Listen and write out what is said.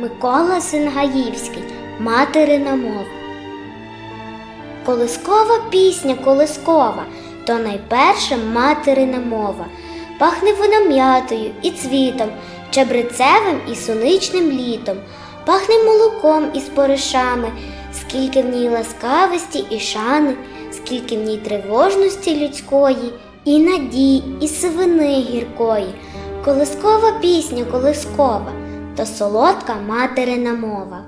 Микола Сингаївський, материна мова. Колискова пісня колискова, то найперша материна мова. Пахне вона м'ятою і цвітом, чебрецевим і соничним літом, пахне молоком із поришами, скільки в ній ласкавості і шани, скільки в ній тривожності людської, і надій, і сивини гіркої. Колискова пісня колискова, то солодка материна мова.